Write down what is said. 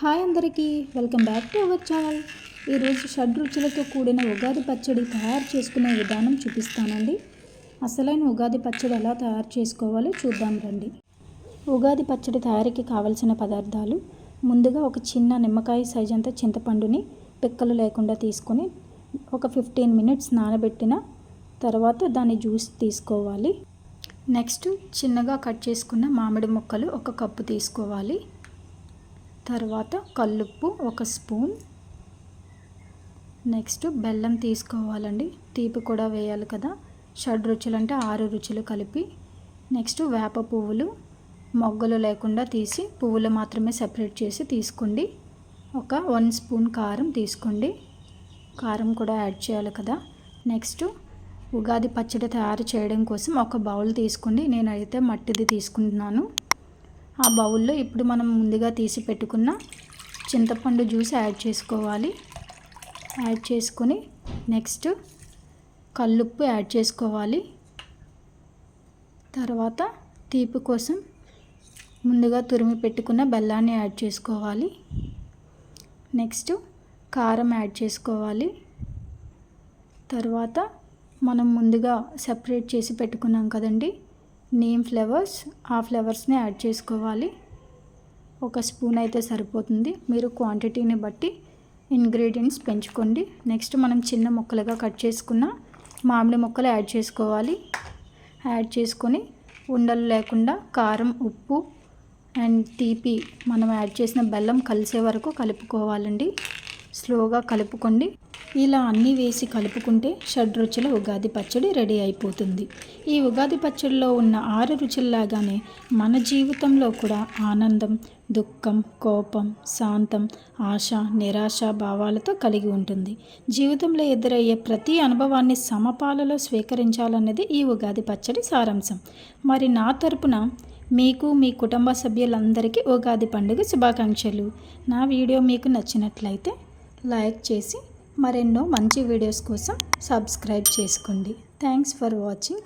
Hi అందరికీ welcome back to our channel. ఈరోజు షడ్ రుచులతో కూడిన ఉగాది పచ్చడి తయారు చేసుకునే విధానం చూపిస్తానండి. అసలైన ఉగాది పచ్చడి ఎలా తయారు చేసుకోవాలో చూద్దాం రండి. ఉగాది పచ్చడి తయారీకి కావలసిన పదార్థాలు ముందుగా ఒక చిన్న నిమ్మకాయ సైజ్ అంత చింతపండుని పిక్కలు లేకుండా తీసుకొని ఒక ఫిఫ్టీన్ మినిట్స్ నానబెట్టిన తర్వాత దాని జ్యూస్ తీసుకోవాలి. నెక్స్ట్ చిన్నగా కట్ చేసుకున్న మామిడి ముక్కలు ఒక కప్పు తీసుకోవాలి. తర్వాత కల్లుప్పు ఒక స్పూన్. నెక్స్ట్ బెల్లం తీసుకోవాలండి. తీపి కూడా వేయాలి కదా. షడ్ రుచులు అంటే ఆరు రుచులు కలిపి. నెక్స్ట్ వేప పువ్వులు మొగ్గలు లేకుండా తీసి పువ్వులు మాత్రమే సెపరేట్ చేసి తీసుకోండి. ఒక వన్ స్పూన్ కారం తీసుకోండి. కారం కూడా యాడ్ చేయాలి కదా. నెక్స్ట్ ఉగాది పచ్చడి తయారు చేయడం కోసం ఒక బౌల్ తీసుకోండి. నేనైతే మట్టిది తీసుకుంటున్నాను. ఆ బౌల్లో ఇప్పుడు మనం ముందుగా తీసి పెట్టుకున్న చింతపండు జ్యూస్ యాడ్ చేసుకోవాలి. యాడ్ చేసుకొని నెక్స్ట్ కల్లుప్పు యాడ్ చేసుకోవాలి. తర్వాత తీపి కోసం ముందుగా తురిమి పెట్టుకున్న బెల్లాన్ని యాడ్ చేసుకోవాలి. నెక్స్ట్ కారం యాడ్ చేసుకోవాలి. తర్వాత మనం ముందుగా సెపరేట్ చేసి పెట్టుకున్నాం కదండి నీమ్ ఫ్లేవర్స్ ఆ ఫ్లేవర్స్ని యాడ్ చేసుకోవాలి. ఒక స్పూన్ అయితే సరిపోతుంది. మీరు క్వాంటిటీని బట్టి ఇంగ్రీడియంట్స్ పెంచుకోండి. నెక్స్ట్ మనం చిన్న ముక్కలుగా కట్ చేసుకున్న మామిడి ముక్కలు యాడ్ చేసుకోవాలి. యాడ్ చేసుకొని ఉండలు లేకుండా కారం ఉప్పు అండ్ తీపి మనం యాడ్ చేసిన బెల్లం కలిసే వరకు కలుపుకోవాలండి. స్లోగా కలుపుకోండి. ఇలా అన్నీ వేసి కలుపుకుంటే షడ్ రుచుల ఉగాది పచ్చడి రెడీ అయిపోతుంది. ఈ ఉగాది పచ్చడిలో ఉన్న ఆరు రుచుల్లాగానే మన జీవితంలో కూడా ఆనందం దుఃఖం కోపం శాంతం ఆశ నిరాశ భావాలతో కలిగి ఉంటుంది. జీవితంలో ఎదురయ్యే ప్రతి అనుభవాన్ని సమపాలలో స్వీకరించాలన్నది ఈ ఉగాది పచ్చడి సారాంశం. మరి నా తరపున మీకు మీ కుటుంబ సభ్యులందరికీ ఉగాది పండుగ శుభాకాంక్షలు. నా వీడియో మీకు నచ్చినట్లయితే లైక్ చేసి మరెన్నో మంచి వీడియోస్ కోసం సబ్స్క్రైబ్ చేసుకోండి. Thanks for watching